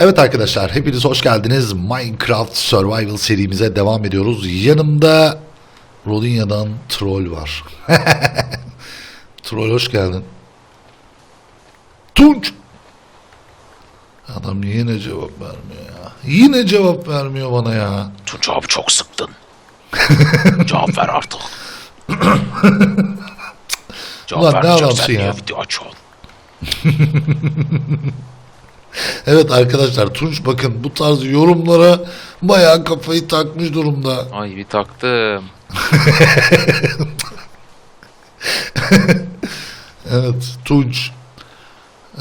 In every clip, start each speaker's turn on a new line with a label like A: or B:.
A: Evet arkadaşlar hepiniz hoş geldiniz. Minecraft Survival serimize devam ediyoruz. Yanımda Rodinya'dan Troll var. Troll hoş geldin. Tunç! Adam yine cevap vermiyor ya. Yine cevap vermiyor bana ya.
B: Tunç abi çok sıktın. Cevap ver artık. Cevap
A: Ulan ne adamsın ya?
B: video açıyorsun?
A: Evet arkadaşlar Tunç bakın bu tarz yorumlara bayağı kafayı takmış durumda.
B: Ay bir taktım.
A: Evet Tunç.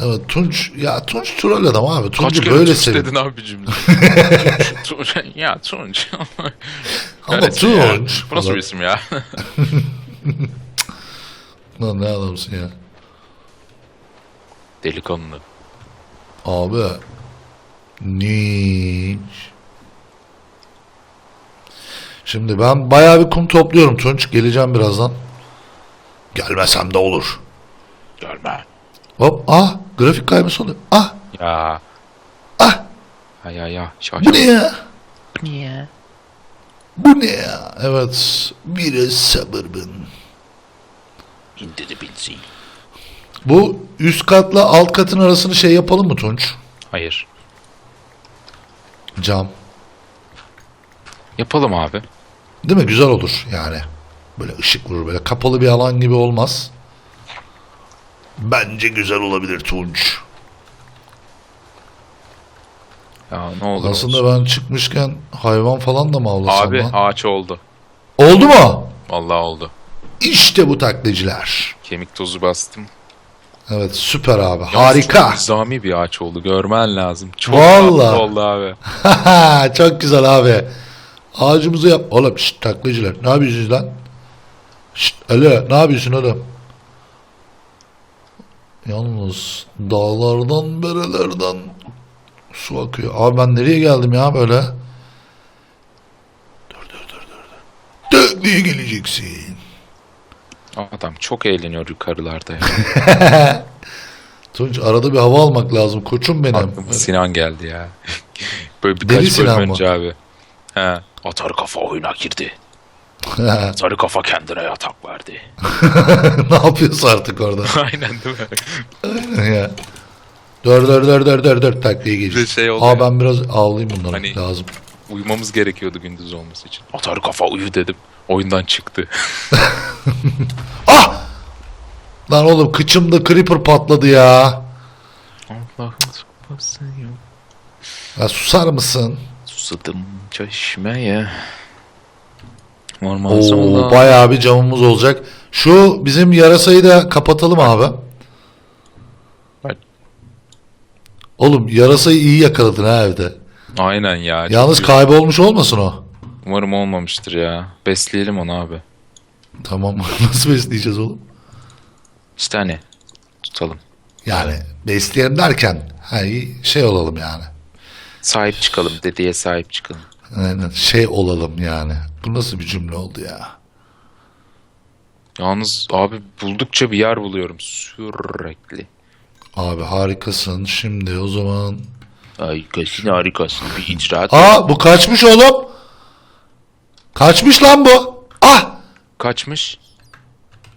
A: Evet Tunç ya Tunç troll adam abi.
B: Kere
A: böyle
B: Tunç
A: sevin.
B: dedin abi cümle. Tunç, ya Tunç.
A: Ama
B: ya?
A: Tunç.
B: Bu nasıl bir isim ya?
A: Lan ne adamsın ya.
B: Delikanlı.
A: Abi. Niç. Şimdi ben bayağı bir kum topluyorum Tunç. Geleceğim birazdan. Gelmesem de olur.
B: Gelme.
A: Hop ah grafik kayması oluyor. Ah
B: Ya.
A: ah
B: ya ya. Şaş.
A: bu ne ya?
B: Niye?
A: Bu ne ya? Evet biraz sabırın.
B: İndiri binsin.
A: Bu üst katla alt katın arasını şey yapalım mı Tunç?
B: Hayır.
A: Cam.
B: Yapalım abi.
A: Değil mi? Güzel olur yani. Böyle ışık vurur. Böyle kapalı bir alan gibi olmaz. Bence güzel olabilir Tunç.
B: Ya ne olur
A: Aslında
B: olsun.
A: ben çıkmışken hayvan falan da mı avlasam
B: Abi
A: lan?
B: ağaç oldu.
A: Oldu mu?
B: Vallahi oldu.
A: İşte bu taklitciler.
B: Kemik tozu bastım.
A: Evet süper abi. Harika.
B: Çok nizami bir ağaç oldu. Görmen lazım. Çok
A: Vallahi.
B: tatlı oldu abi.
A: Çok güzel abi. Ağacımızı yap. Oğlum şşt taklitciler. Ne yapıyorsunuz lan? Şşt alo ne yapıyorsun oğlum? Yalnız dağlardan berelerden su akıyor. Abi ben nereye geldim ya böyle? Dur dur dur dur. dur. Tekneye geleceksin.
B: Adam çok eğleniyor yukarılarda ya.
A: Tunç arada bir hava almak lazım. Koçum benim.
B: Aklıma Sinan geldi ya. Böyle
A: Deli
B: birkaç bölüm
A: Sinan mı?
B: önce abi. He. Atar kafa oyuna girdi. Sarı kafa kendine yatak verdi.
A: ne yapıyorsun artık orada?
B: Aynen değil mi?
A: ya. Dur dur dur dur dur dur takviye
B: Bir de
A: geçiyor.
B: şey
A: Aa ben biraz ağlayayım bunları
B: Hani-
A: lazım.
B: Uyumamız gerekiyordu gündüz olması için. Atar kafa uyu dedim. Oyundan çıktı.
A: Ah! Lan oğlum kıçımda creeper patladı ya.
B: Allah'ım yok.
A: Ya susar mısın?
B: Susadım çeşmeye. Normal
A: Oo
B: zaman.
A: bayağı bir camımız olacak. Şu bizim yarasayı da kapatalım abi.
B: Bak.
A: Oğlum yarasayı iyi yakaladın ha evde.
B: Aynen ya.
A: Yalnız kaybolmuş olmasın o.
B: Umarım olmamıştır ya. Besleyelim onu abi.
A: Tamam nasıl besleyeceğiz oğlum?
B: İşte hani tutalım.
A: Yani besleyelim derken hani şey olalım yani.
B: Sahip çıkalım. Dedeye sahip çıkalım.
A: Aynen şey olalım yani. Bu nasıl bir cümle oldu ya?
B: Yalnız abi buldukça bir yer buluyorum sürekli.
A: Abi harikasın. Şimdi o zaman...
B: Harikasın harikasın bir icraat.
A: Aa bu kaçmış oğlum. Kaçmış lan bu. Ah
B: Kaçmış?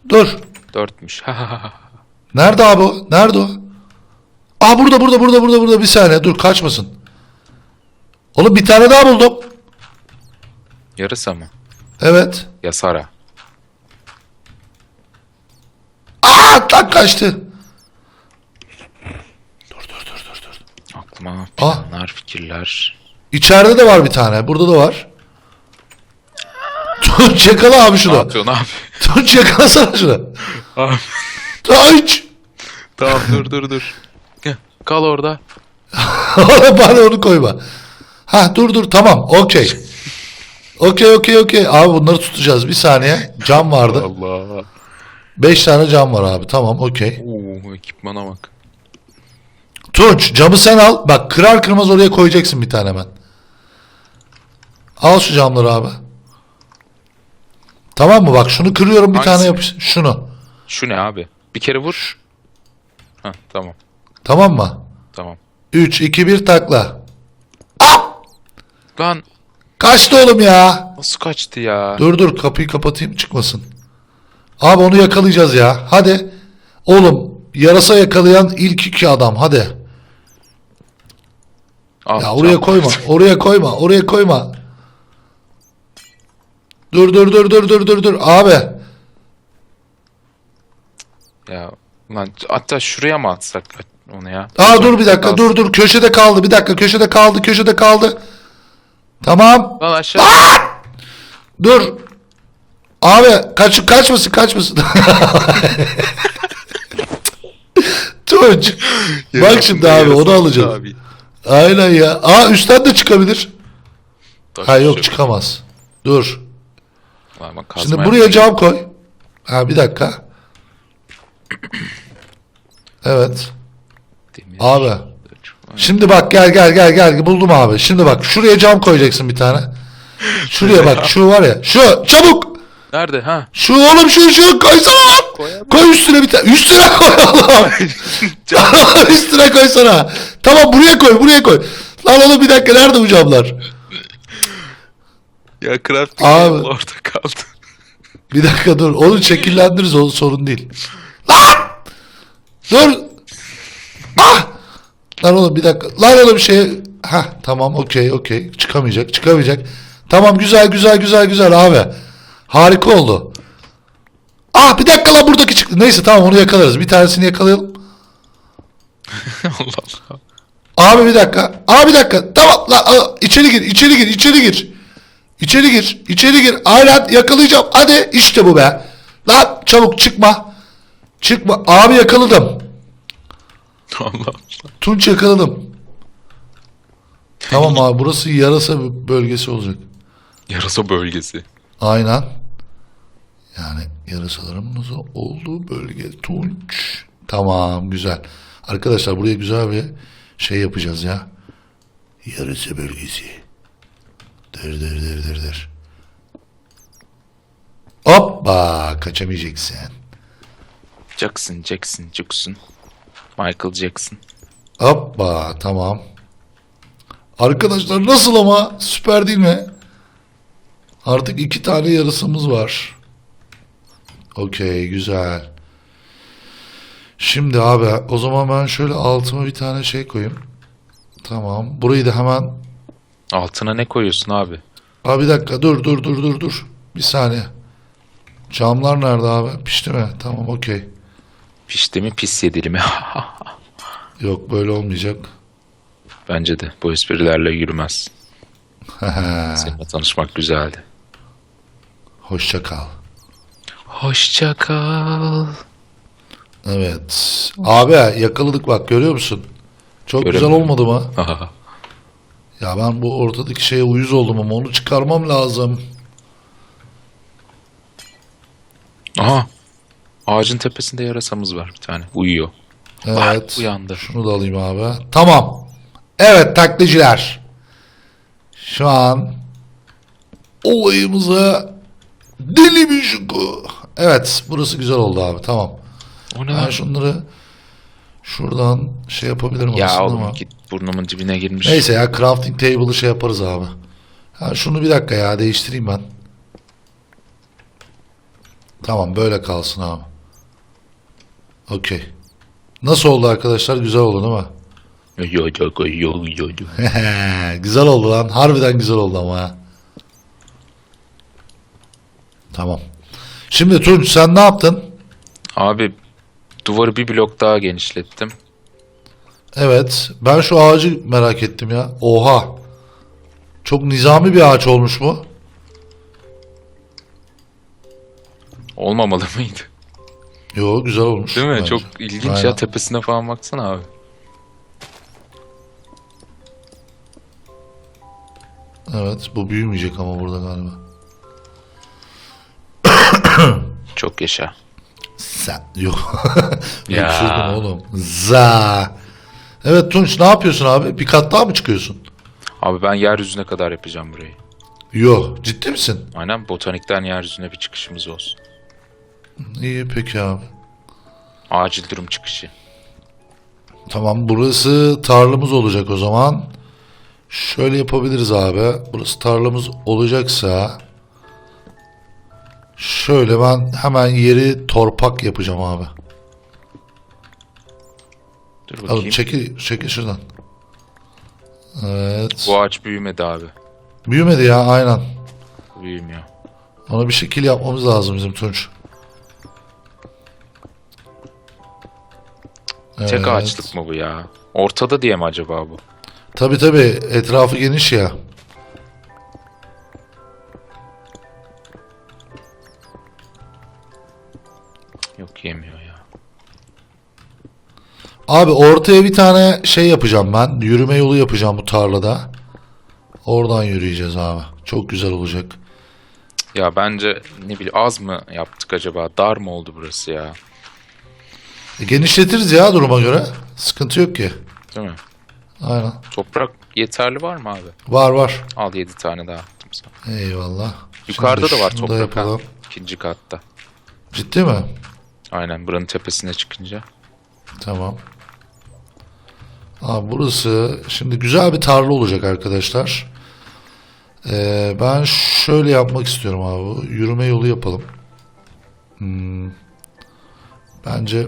A: dur.
B: Dörtmüş.
A: Nerede abi o? Nerede o? Aa burada burada burada burada burada bir saniye dur kaçmasın. Oğlum bir tane daha buldum.
B: Yarısa mı?
A: Evet.
B: Yasara.
A: Aa tak kaçtı. Dur dur dur dur dur.
B: Aklıma
A: Ah.
B: planlar, fikirler.
A: İçeride de var bir tane. Burada da var. Tunç yakala abi
B: Ne
A: şunu.
B: yapıyorsun abi?
A: Tunç yakalasana şunu.
B: Abi,
A: Tunç.
B: tamam dur dur dur. Kal orada.
A: Bana onu koyma. Ha dur dur tamam okey. Okey okey okey. Abi bunları tutacağız bir saniye. Cam vardı.
B: Allah.
A: 5 tane cam var abi tamam okey.
B: Oo, ekipmana bak.
A: Tunç camı sen al. Bak kırar kırmaz oraya koyacaksın bir tane hemen. Al şu camları abi. Tamam mı? Bak şunu kırıyorum bir tane
B: Hangisi?
A: yapış. Şunu.
B: Şu ne abi? Bir kere vur. Ha tamam.
A: Tamam mı?
B: Tamam.
A: 3, 2, 1 takla.
B: Lan
A: Kaçtı oğlum ya.
B: nasıl kaçtı ya?
A: Dur dur kapıyı kapatayım çıkmasın. Abi onu yakalayacağız ya. Hadi. Oğlum yarasa yakalayan ilk iki adam hadi.
B: Ah,
A: Ya oraya koyma. Oraya koyma. Oraya koyma. Dur dur dur dur dur dur dur. Abi.
B: Ya lan hatta şuraya mı atsak onu ya?
A: Aa dur bir dakika.
B: Kalsın.
A: Dur dur. Köşede kaldı. Bir dakika. Köşede kaldı. Köşede kaldı. Tamam.
B: Lan aşağı.
A: Dur. Abi kaç kaçmasın kaçmasın. Tunç. Bak şimdi abi onu alacağız.
B: Abi.
A: Aynen ya. Aa üstten de çıkabilir.
B: Taş
A: Ha yok çıkamaz. Dur.
B: Lan bak,
A: Şimdi buraya cam koy. Ha bir dakika. Evet.
B: Demir.
A: Abi. Şimdi bak gel gel gel gel buldum abi. Şimdi bak şuraya cam koyacaksın bir tane. Şuraya bak şu var ya. Şu çabuk.
B: Nerede ha?
A: Şu oğlum şu şu koysana lan.
B: Koyamam.
A: Koy üstüne bir tane. Üstüne koy oğlum. üstüne koysana. Tamam buraya koy buraya koy. Lan oğlum bir dakika nerede bu camlar?
B: Ya
A: Abi.
B: table orada kaldı.
A: Bir dakika dur. Onu şekillendiririz. O sorun değil. Lan! Dur. Ah! Lan oğlum bir dakika. Lan oğlum şey. Ha tamam okey okey. Çıkamayacak çıkamayacak. Tamam güzel güzel güzel güzel abi. Harika oldu. Ah bir dakika lan buradaki çıktı. Neyse tamam onu yakalarız. Bir tanesini yakalayalım.
B: Allah Allah.
A: Abi bir dakika. Abi bir dakika. Tamam lan aa, içeri gir içeri gir içeri gir. İçeri gir içeri gir. Aynen yakalayacağım. Hadi işte bu be. Lan çabuk çıkma. Çıkma. Abi yakaladım.
B: Allah.
A: Tunç yakaladım. Tamam abi burası yarasa bölgesi olacak.
B: Yarasa bölgesi.
A: Aynen. Yani yarasalarımız olduğu bölge Tunç. Tamam güzel. Arkadaşlar buraya güzel bir şey yapacağız ya. Yarasa bölgesi. Dır dır dır dır dır. Hoppa kaçamayacaksın.
B: Jackson, Jackson, Jackson. Michael Jackson.
A: Hoppa tamam. Arkadaşlar nasıl ama süper değil mi? Artık iki tane yarısımız var. Okey güzel. Şimdi abi o zaman ben şöyle altıma bir tane şey koyayım. Tamam. Burayı da hemen...
B: Altına ne koyuyorsun abi?
A: Abi bir dakika dur dur dur dur dur. Bir saniye. Camlar nerede abi? Pişti mi? Tamam okey.
B: Pişti mi pis yedili mi?
A: Yok böyle olmayacak.
B: Bence de bu esprilerle yürümez. Seninle tanışmak güzeldi.
A: Hoşça kal.
B: Hoşça kal.
A: Evet. Abi yakaladık bak görüyor musun? Çok güzel olmadı mı? Ya ben bu ortadaki şeye uyuz oldum ama onu çıkarmam lazım.
B: Aha. Ağacın tepesinde yarasamız var bir tane. Uyuyor. Bak,
A: Evet.
B: uyandı.
A: Şunu da alayım abi. Tamam. Evet taklitçiler. Şu an olayımıza deli bir şuku. Evet burası güzel oldu abi tamam.
B: O ne
A: Ben şunları şuradan şey yapabilirim
B: Ya
A: aslında
B: oğlum
A: ama.
B: git burnumun dibine girmiş.
A: Neyse ya crafting table'ı şey yaparız abi. Ha, şunu bir dakika ya değiştireyim ben. Tamam böyle kalsın abi. Okey. Nasıl oldu arkadaşlar? Güzel oldu değil mi?
B: Yo yo yo yo yo
A: güzel oldu lan. Harbiden güzel oldu ama ha. Tamam. Şimdi Tunç sen ne yaptın?
B: Abi duvarı bir blok daha genişlettim.
A: Evet. Ben şu ağacı merak ettim ya. Oha. Çok nizami bir ağaç olmuş bu.
B: Olmamalı mıydı?
A: Yo güzel olmuş.
B: Değil mi?
A: bence.
B: Çok ilginç
A: Aynen.
B: ya tepesine falan baksana abi.
A: Evet bu büyümeyecek ama burada galiba.
B: Çok yaşa.
A: Sen yok.
B: Ya.
A: Öksürdüm oğlum. Za. Evet Tunç ne yapıyorsun abi? Bir kat daha mı çıkıyorsun?
B: Abi ben yeryüzüne kadar yapacağım burayı.
A: Yo ciddi misin?
B: Aynen botanikten yeryüzüne bir çıkışımız olsun.
A: İyi peki abi.
B: Acil durum çıkışı.
A: Tamam burası tarlamız olacak o zaman. Şöyle yapabiliriz abi. Burası tarlamız olacaksa şöyle ben hemen yeri torpak yapacağım abi.
B: Dur bakayım.
A: çekil, çekil şuradan. Evet.
B: Bu ağaç büyümedi abi.
A: Büyümedi ya aynen.
B: Büyümüyor.
A: Ona bir şekil yapmamız lazım bizim Tunç.
B: Tek
A: Evet.
B: ağaçlık mı bu ya? Ortada diye mi acaba bu?
A: Tabi tabi etrafı geniş ya.
B: Yok yemiyor ya.
A: Abi ortaya bir tane şey yapacağım ben. Yürüme yolu yapacağım bu tarlada. Oradan yürüyeceğiz abi. Çok güzel olacak.
B: Ya bence ne bileyim az mı yaptık acaba? Dar mı oldu burası ya?
A: E, genişletiriz ya duruma göre. Sıkıntı yok ki.
B: Değil mi?
A: Aynen.
B: Toprak yeterli var mı abi?
A: Var var.
B: Al 7 tane daha attım sana.
A: Eyvallah.
B: Yukarıda
A: Şimdi
B: da var
A: şunu
B: toprak ha.
A: yapalım.
B: İkinci katta.
A: Ciddi mi?
B: Aynen buranın tepesine çıkınca.
A: Tamam. Abi burası şimdi güzel bir tarla olacak arkadaşlar. Ee, ben şöyle yapmak istiyorum abi. Yürüme yolu yapalım. Hmm. Bence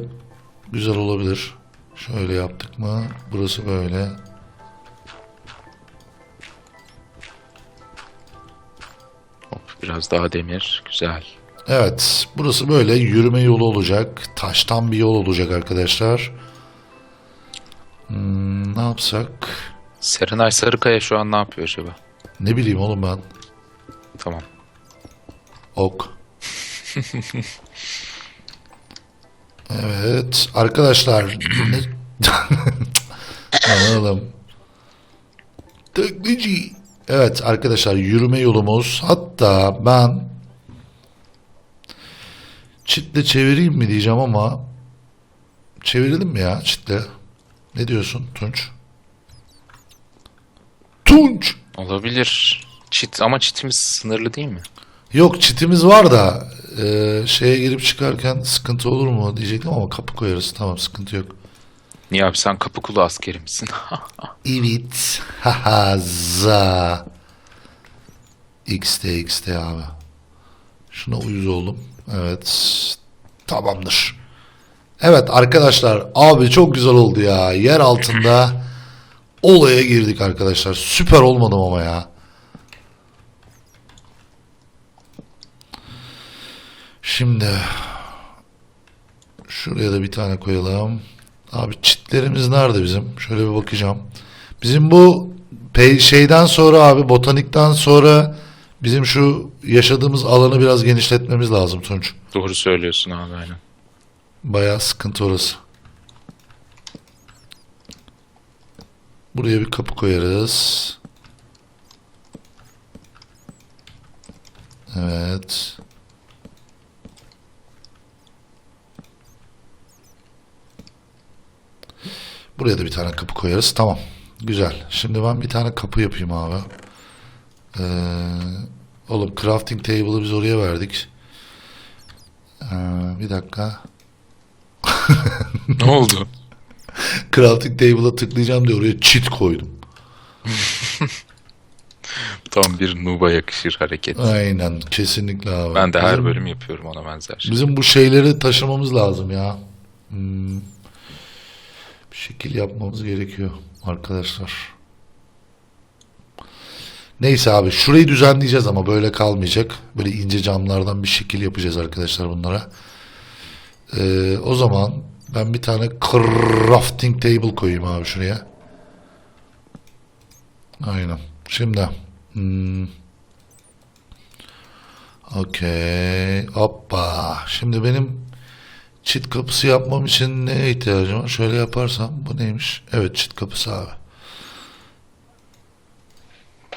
A: güzel olabilir. Şöyle yaptık mı? Burası böyle.
B: Hop biraz daha demir. Güzel.
A: Evet, burası böyle yürüme yolu olacak. Taştan bir yol olacak arkadaşlar. Hmm, ne yapsak?
B: Serenay Sarıkaya şu an ne yapıyor acaba?
A: Ne bileyim oğlum ben.
B: Tamam.
A: Ok. evet arkadaşlar. ne- Anladım. Teknici. Evet arkadaşlar yürüme yolumuz. Hatta ben çitle çevireyim mi diyeceğim ama çevirelim mi ya çitle? Ne diyorsun Tunç? Tunç!
B: Olabilir. Çit ama çitimiz sınırlı değil mi?
A: Yok çitimiz var da e, şeye girip çıkarken sıkıntı olur mu diyecektim ama kapı koyarız. Tamam sıkıntı yok.
B: Niye abi sen kapı kulu askeri misin?
A: Evet. Haha za. XT XT abi. Şuna uyuz oldum. Evet. Tamamdır. Evet arkadaşlar abi çok güzel oldu ya. Yer altında olaya girdik arkadaşlar. Süper olmadım ama ya. Şimdi şuraya da bir tane koyalım. Abi çitlerimiz nerede bizim? Şöyle bir bakacağım. Bizim bu şeyden sonra abi botanikten sonra bizim şu yaşadığımız alanı biraz genişletmemiz lazım Tunç.
B: Doğru söylüyorsun abi aynen.
A: Bayağı sıkıntı orası. Buraya bir kapı koyarız. Evet. Buraya da bir tane kapı koyarız. Tamam. Güzel. Şimdi ben bir tane kapı yapayım abi. Ee, oğlum crafting table'ı biz oraya verdik. Ee, bir dakika.
B: Ne oldu?
A: Crafting table'a tıklayacağım diye oraya cheat koydum.
B: Tam bir nuba yakışır hareket.
A: Aynen kesinlikle abi.
B: Ben de her
A: Bizim-
B: bölüm yapıyorum ona benzer şey.
A: Bizim bu şeyleri taşımamız lazım ya. Hmm. Bir şekil yapmamız gerekiyor arkadaşlar. Neyse abi şurayı düzenleyeceğiz ama böyle kalmayacak. Böyle ince camlardan bir şekil yapacağız arkadaşlar bunlara. Ee, o zaman ben bir tane crafting table koyayım abi şuraya. Aynen. Şimdi hmm. Okey. Hoppa. Şimdi benim çit kapısı yapmam için neye ihtiyacım var? Şöyle yaparsam bu neymiş? Evet çit kapısı abi.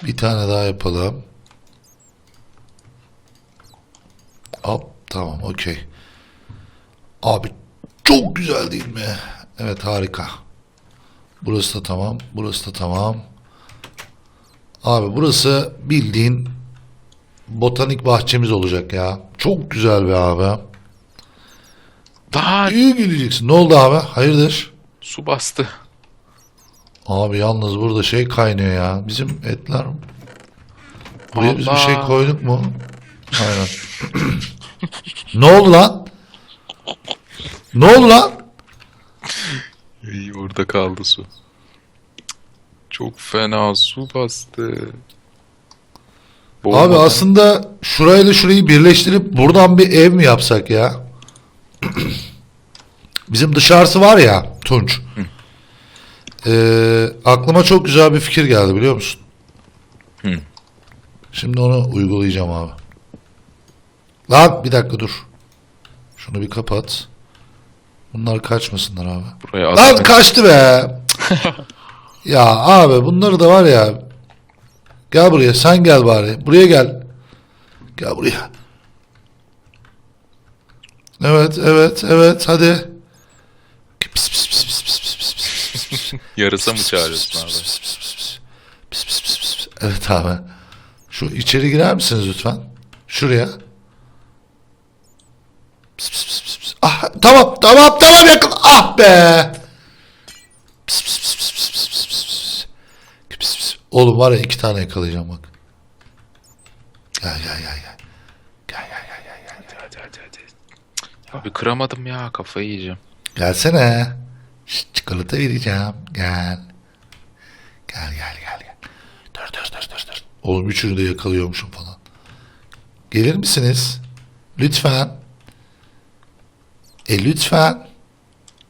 A: Bir tane daha yapalım. Hop tamam okey. Abi çok güzel değil mi? Evet harika. Burası da tamam. Burası da tamam. Abi burası bildiğin botanik bahçemiz olacak ya. Çok güzel be abi.
B: Daha
A: İyi geleceksin. Ne oldu abi? Hayırdır?
B: Su bastı.
A: Abi yalnız burada şey kaynıyor ya. Bizim etler. Buraya biz bir şey
B: Allah.
A: koyduk mu? Aynen. ne oldu lan? Ne oldu lan?
B: İyi orada kaldı su. Çok fena su bastı.
A: Abi
B: Boğulmadan-
A: aslında şurayla şurayı birleştirip buradan bir ev mi yapsak ya? Bizim dışarısı var ya Tunç. Ee, aklıma çok güzel bir fikir geldi biliyor musun?
B: Hı.
A: Şimdi onu uygulayacağım abi. Lan bir dakika dur. Şunu bir kapat. Bunlar kaçmasınlar abi.
B: buraya
A: Lan kaçtı be. ya abi bunları da var ya. Gel buraya sen gel bari. Buraya gel. Gel buraya. Evet evet evet hadi. Pis, pis, pis,
B: Yarısa mı çağırıyorsun abi?
A: Evet abi. Şu içeri girer misiniz lütfen? Şuraya. Pıs pıs pıs pıs. Ah tamam tamam tamam yakın. Ah be. Pıs pıs pıs pıs pıs pıs pıs pıs. Oğlum var ya iki tane yakalayacağım bak. Gel gel gel gel. Gel gel gel gel. gel. Hadi
B: hadi hadi. hadi. Abi kıramadım ya kafayı yiyeceğim.
A: Gelsene. Şşt, çikolata vereceğim. Gel. Gel gel gel gel. Dur dur dur dur dur. Oğlum üçünü de yakalıyormuşum falan. Gelir misiniz? Lütfen. E lütfen.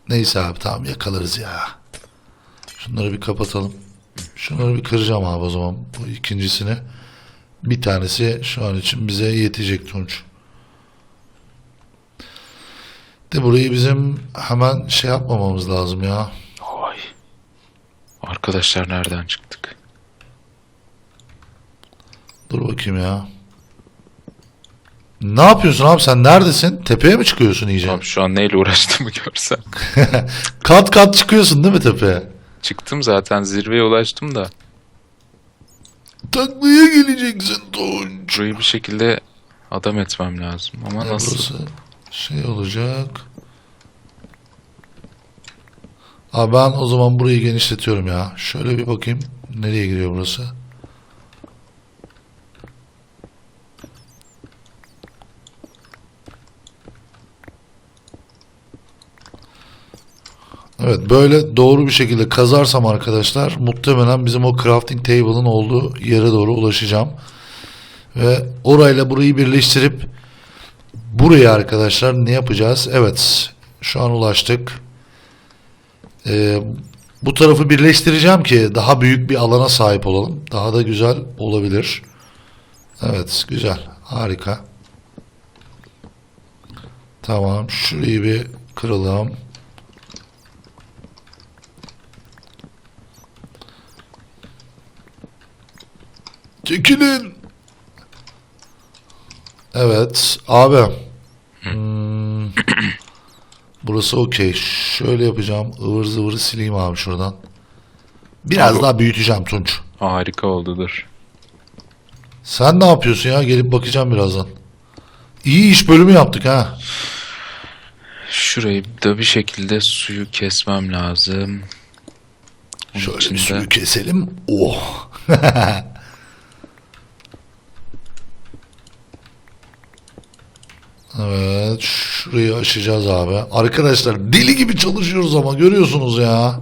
A: Neyse abi tamam yakalarız ya. Şunları bir kapatalım. Şunları bir kıracağım abi o zaman. Bu ikincisini. Bir tanesi şu an için bize yetecek Tunç. De burayı bizim hemen şey yapmamamız lazım ya.
B: Oy. Arkadaşlar nereden çıktık?
A: Dur bakayım ya. Ne yapıyorsun abi sen neredesin? Tepeye mi çıkıyorsun iyice?
B: Abi şu an neyle uğraştığımı görsen.
A: kat kat çıkıyorsun değil mi tepeye?
B: Çıktım zaten zirveye ulaştım da.
A: Taklaya geleceksin Tunç.
B: Burayı bir şekilde adam etmem lazım. Ama
A: Ya
B: nasıl?
A: Burası şey olacak. Abi ben o zaman burayı genişletiyorum ya. Şöyle bir bakayım. Nereye giriyor burası? Evet böyle doğru bir şekilde kazarsam arkadaşlar muhtemelen bizim o crafting table'ın olduğu yere doğru ulaşacağım. Ve orayla burayı birleştirip Buraya arkadaşlar ne yapacağız? Evet. Şu an ulaştık. Ee, bu tarafı birleştireceğim ki daha büyük bir alana sahip olalım. Daha da güzel olabilir. Evet. Güzel. Harika. Tamam. Şurayı bir kıralım. Çekilin. Evet. Abi. Hmm. Burası okey. Şöyle yapacağım. ıvır zıvırı sileyim abi şuradan. Biraz
B: Abi-
A: daha büyüteceğim Tunç.
B: Harika oldudur.
A: Sen ne yapıyorsun ya? Gelip bakacağım birazdan. İyi iş bölümü yaptık ha.
B: Şurayı da bir şekilde suyu kesmem lazım. Onun
A: Şöyle
B: için
A: bir
B: de-
A: suyu keselim. Oh. evet. Şurayı aşacağız abi. Arkadaşlar deli gibi çalışıyoruz ama görüyorsunuz ya.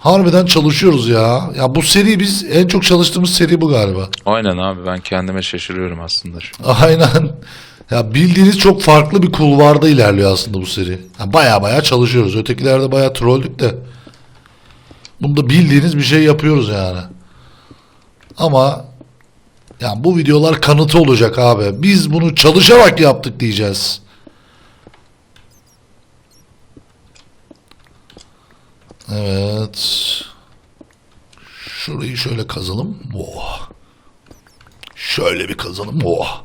A: Harbiden çalışıyoruz ya. Ya bu seri biz en çok çalıştığımız seri bu galiba.
B: Aynen abi ben kendime şaşırıyorum aslında şu.
A: Aynen. Ya bildiğiniz çok farklı bir kulvarda ilerliyor aslında bu seri. Ya baya baya çalışıyoruz. Ötekilerde baya trolldük de. Bunda bildiğiniz bir şey yapıyoruz yani. Ama ya bu videolar kanıtı olacak abi. Biz bunu çalışarak yaptık diyeceğiz. Evet. Şurayı şöyle kazalım. Oh. Şöyle bir kazalım. Oh.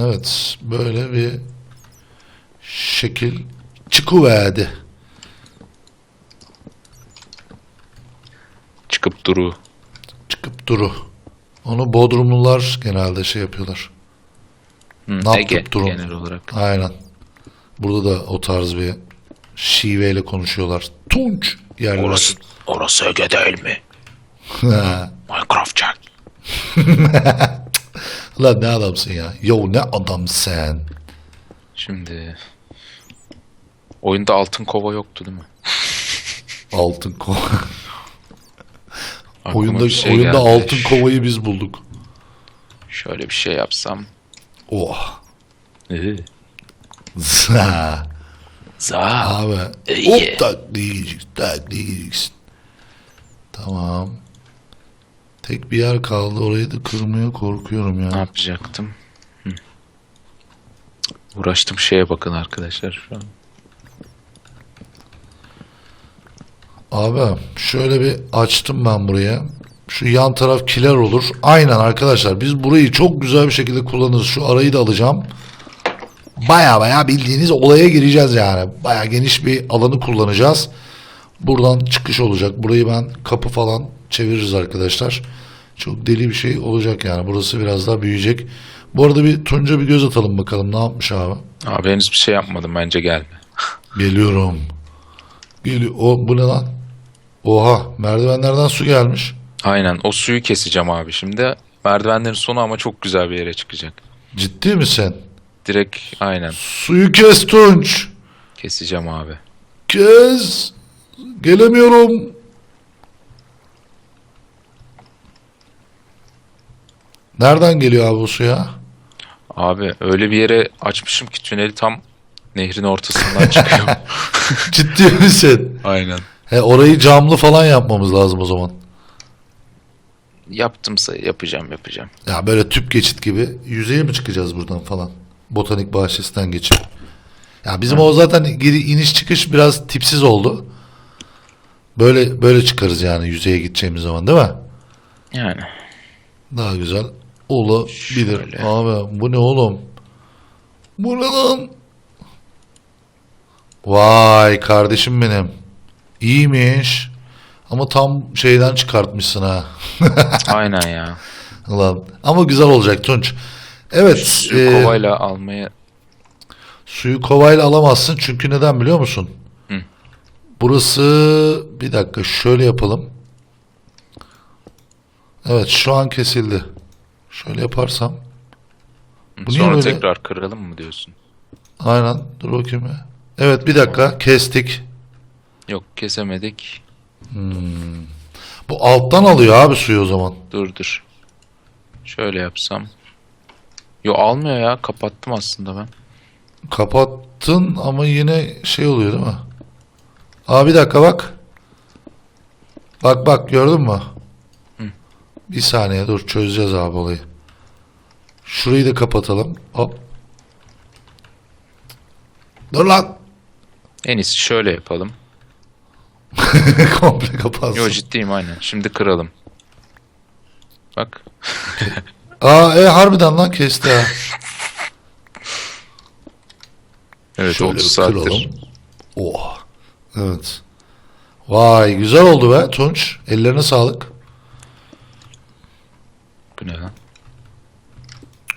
A: Evet, böyle bir şekil çıkıverdi.
B: Çıkıp duru.
A: Çıkıp duru. Onu Bodrumlular genelde şey yapıyorlar.
B: Hı,
A: Ne
B: Ege
A: durum?
B: genel olarak.
A: Aynen. Burada da o tarz bir şiveyle konuşuyorlar. Tunç yerler.
B: Orası, orası Ege değil mi? Minecraft Jack.
A: Lan ne adamsın ya. Yo ne adam sen.
B: Şimdi... Oyunda altın kova yoktu değil mi?
A: Altın kova.
B: Aklıma
A: oyunda
B: bir şey
A: oyunda
B: geldi.
A: altın kovayı biz bulduk.
B: Şöyle bir şey yapsam.
A: Oh.
B: Ee,
A: Za.
B: Za.
A: Abi.
B: İyi.
A: Hop tak diyeceksin. Tak diyeceksin. Tamam. Tek bir yer kaldı. Orayı da kırmaya korkuyorum
B: Ne
A: ya.
B: yapacaktım? Hı. Uğraştım şeye bakın arkadaşlar şu an.
A: Abi şöyle bir açtım ben buraya. Şu yan taraf kiler olur. Aynen arkadaşlar biz burayı çok güzel bir şekilde kullanırız. Şu arayı da alacağım. Baya baya bildiğiniz olaya gireceğiz yani. Baya geniş bir alanı kullanacağız. Buradan çıkış olacak. Burayı ben kapı falan çeviririz arkadaşlar. Çok deli bir şey olacak yani. Burası biraz daha büyüyecek. Bu arada bir Tunca bir göz atalım bakalım ne yapmış abi.
B: Abi henüz bir şey yapmadım bence gelme.
A: Geliyorum. Geliyor. O bu ne lan? Oha merdivenlerden su gelmiş.
B: Aynen o suyu keseceğim abi şimdi. Merdivenlerin sonu ama çok güzel bir yere çıkacak.
A: Ciddi misin?
B: Direkt aynen
A: Suyu kes Tunç.
B: keseceğim abi.
A: Kes. Gelemiyorum. Nereden geliyor abi bu suya?
B: Abi öyle bir yere açmışım ki tüneli tam nehrin ortasından çıkıyor.
A: Ciddi misin?
B: aynen.
A: He, orayı camlı falan yapmamız lazım o zaman.
B: Yaptımsa yapacağım yapacağım.
A: Ya böyle tüp geçit gibi yüzeye mi çıkacağız buradan falan? Botanik bahçesinden geçip. Ya bizim o zaten giri iniş çıkış biraz tipsiz oldu. Böyle böyle çıkarız yani yüzeye gideceğimiz zaman değil mi?
B: Yani
A: Daha güzel olabilir.
B: Şöyle.
A: Abi bu ne oğlum? Bu ne lan? Vay kardeşim benim. İyiymiş. Ama tam şeyden çıkartmışsın ha.
B: aynen ya.
A: Ulan. Ama güzel olacak Tunç. Evet.
B: Suyu
A: e,
B: kovayla almaya
A: suyu kovayla alamazsın. Çünkü neden biliyor musun?
B: Hı.
A: Burası bir dakika şöyle yapalım. Evet şu an kesildi. Şöyle yaparsam. Bu
B: sonra
A: böyle-
B: tekrar kıralım mı diyorsun?
A: Aynen. Dur bakayım ya. Evet bir dakika kestik.
B: Yok kesemedik.
A: Bu alttan alıyor abi suyu o zaman.
B: Dur dur. Şöyle yapsam. Yo almıyor ya kapattım aslında ben.
A: Kapattın ama yine şey oluyor değil mi? Aa bir dakika bak. Bak bak gördün mü? Bir saniye dur çözeceğiz abi olayı. Şurayı da kapatalım. Hop. Dur lan.
B: En iyisi şöyle yapalım.
A: Komple kapansın.
B: Yo ciddiyim aynen. Şimdi kıralım. Bak.
A: Aa e harbiden lan kesti ha.
B: Evet
A: Şöyle
B: 30
A: bir
B: saattir.
A: kıralım. Oh. Evet. Vay güzel oldu be Tunç. Ellerine sağlık.
B: Bu ne lan?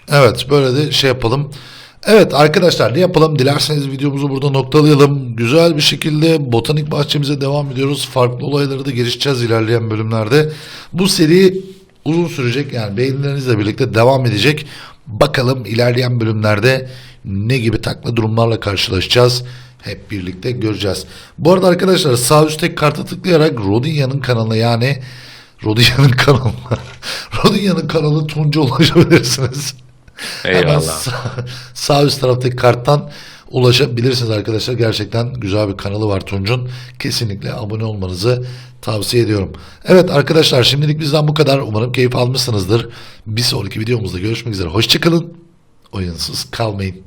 A: Evet böyle de şey yapalım. Evet arkadaşlar ne yapalım? Dilerseniz videomuzu burada noktalayalım. Güzel bir şekilde botanik bahçemize devam ediyoruz. Farklı olaylara da girişeceğiz ilerleyen bölümlerde. Bu seri uzun sürecek yani beğenilerinizle birlikte devam edecek. Bakalım ilerleyen bölümlerde ne gibi takla durumlarla karşılaşacağız. Hep birlikte göreceğiz. Bu arada arkadaşlar sağ üstteki karta tıklayarak Rodinya'nın kanalına yani Rodinya'nın kanalına Rodinya'nın kanalı Tunca ulaşabilirsiniz.
B: Eyvallah.
A: sağ, sağ üst taraftaki karttan ulaşabilirsiniz arkadaşlar. Gerçekten güzel bir kanalı var Tunç'un. Kesinlikle abone olmanızı tavsiye ediyorum. Evet arkadaşlar şimdilik bizden bu kadar. Umarım keyif almışsınızdır. Bir sonraki videomuzda görüşmek üzere. Hoşçakalın. Oyunsuz kalmayın.